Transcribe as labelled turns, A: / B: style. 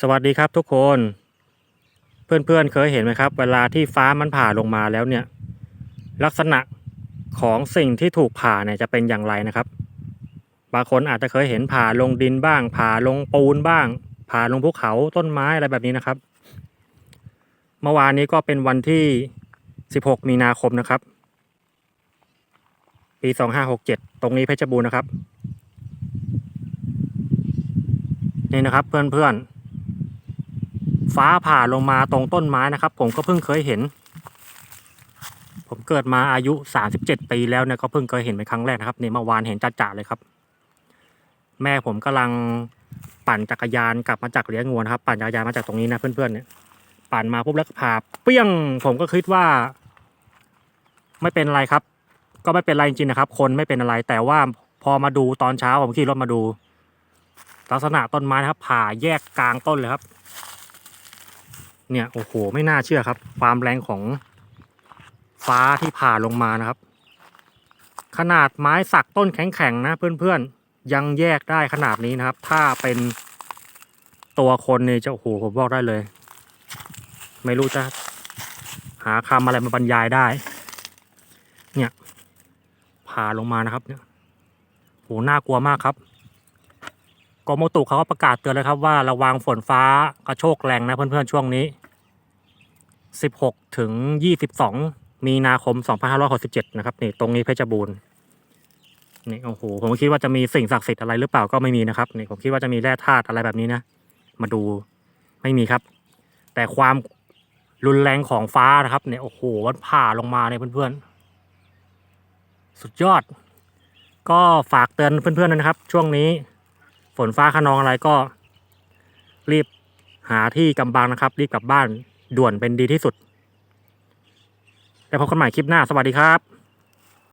A: สวัสดีครับทุกคน เพื่อนๆเคยเห็นไหมครับ เวลาที่ฟ้ามันผ่าลงมาแล้วเนี่ย ลักษณะของสิ่งที่ถูกผ่าเนี่ยจะเป็นอย่างไรนะครับ บางคนอาจจะเคยเห็นผ่าลงดินบ้าง ผ่าลงปูนบ้าง ผ่าลงภูเขาต้นไม้อะไรแบบนี้นะครับ เมื่อวานนี้ก็เป็นวันที่ 16 มีนาคมนะครับ ปี 2567 ตรงนี้เพชรบูรณ์นะครับนี่นะครับเพื่อนๆ ฟ้าผ่าลงมาตรงต้นไม้นะครับ ผมก็เพิ่งเคยเห็น ผมเกิดมาอายุ 37 ปีแล้วเนี่ยก็เพิ่งเคยเห็นเป็นครั้งแรกนะครับนี่เมื่อวานเห็นจ่าๆเลยครับ แม่ผมกำลังปั่นจักรยานกลับมาจากเลี้ยงงัวนะครับ ปั่นจักรยานมาจากตรงนี้นะเพื่อนๆเนี่ยปั่นมาปุ๊บแล้วผ่าเปี้ยง ผมก็คิดว่า ไม่เป็นไรครับ ก็ไม่เป็นไรจริงๆนะครับ คนไม่เป็นอะไรแต่ว่าพอมาดูตอนเช้าผมขี่รถมาดู ลักษณะต้นไม้นะครับ ผ่าแยกกลางต้นเลยครับ เนี่ยโอ้โหไม่น่าเชื่อครับ ความแรงของฟ้าที่ผ่าลงมานะครับ ขนาดไม้สักต้นแข็งๆนะเพื่อนๆยังแยกได้ขนาดนี้นะครับ ถ้าเป็นตัวคนเนี่ยจะโอ้โหผมบอกได้เลย ไม่รู้จะหาคำอะไรมาบรรยายได้ เนี่ยผ่าลงมานะครับเนี่ยโหน่ากลัวมากครับกรมอุตุเขาก็ประกาศเตือนเลยครับว่าระวังฝนฟ้ากระโชกแรงนะเพื่อนๆช่วงนี้ 16 ถึง 22 มีนาคม 2567 นะครับนี่ตรงนี้เพชรบูรณ์นี่โอ้โหผมคิดว่าจะมีสิ่งศักดิ์สิทธิ์อะไรหรือเปล่าก็ไม่มีนะครับนี่ผมคิดว่าจะมีแร่ธาตุอะไรแบบนี้นะ มาดูไม่มีครับ แต่ความรุนแรงของฟ้านะครับเนี่ยโอ้โหมันผ่าลงมาเนี่ยเพื่อนๆ สุดยอด ก็ฝากเตือนเพื่อนๆนะครับ ช่วงนี้ฝนฟ้าขนองอะไรก็รีบหาที่กำบังนะครับ รีบกลับบ้าน ด่วนเป็นดีที่สุด แล้วพบกันใหม่คลิปหน้า สวัสดีครับ